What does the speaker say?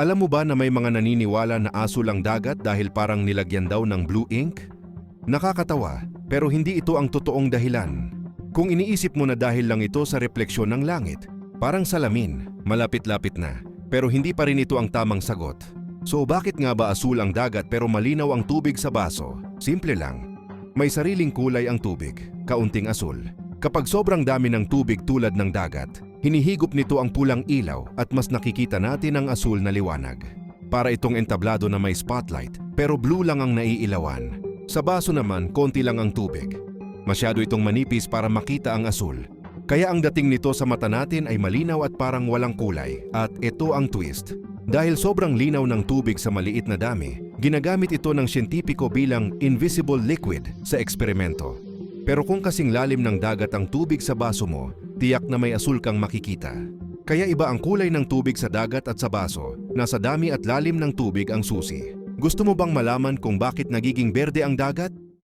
Alam mo ba na may mga naniniwala na aso lang dagat dahil parang nilagyan daw ng blue ink? Nakakatawa, pero hindi ito ang totoong dahilan. Kung iniisip mo na dahil lang ito sa refleksyon ng langit, parang salamin, malapit-lapit na, pero hindi pa rin ito ang tamang sagot. So bakit nga ba asul ang dagat pero malinaw ang tubig sa baso? Simple lang. May sariling kulay ang tubig, kaunting asul. Kapag sobrang dami ng tubig tulad ng dagat, hinihigop nito ang pulang ilaw at mas nakikita natin ang asul na liwanag. Para itong entablado na may spotlight, pero blue lang ang naiilawan. Sa baso naman, konti lang ang tubig. Masyado itong manipis para makita ang asul. Kaya ang dating nito sa mata natin ay malinaw at parang walang kulay. At ito ang twist. Dahil sobrang linaw ng tubig sa maliit na dami, ginagamit ito ng siyentipiko bilang invisible liquid sa eksperimento. Pero kung kasing lalim ng dagat ang tubig sa baso mo, tiyak na may asul kang makikita. Kaya iba ang kulay ng tubig sa dagat at sa baso, nasa dami at lalim ng tubig ang susi. Gusto mo bang malaman kung bakit nagiging berde ang dagat?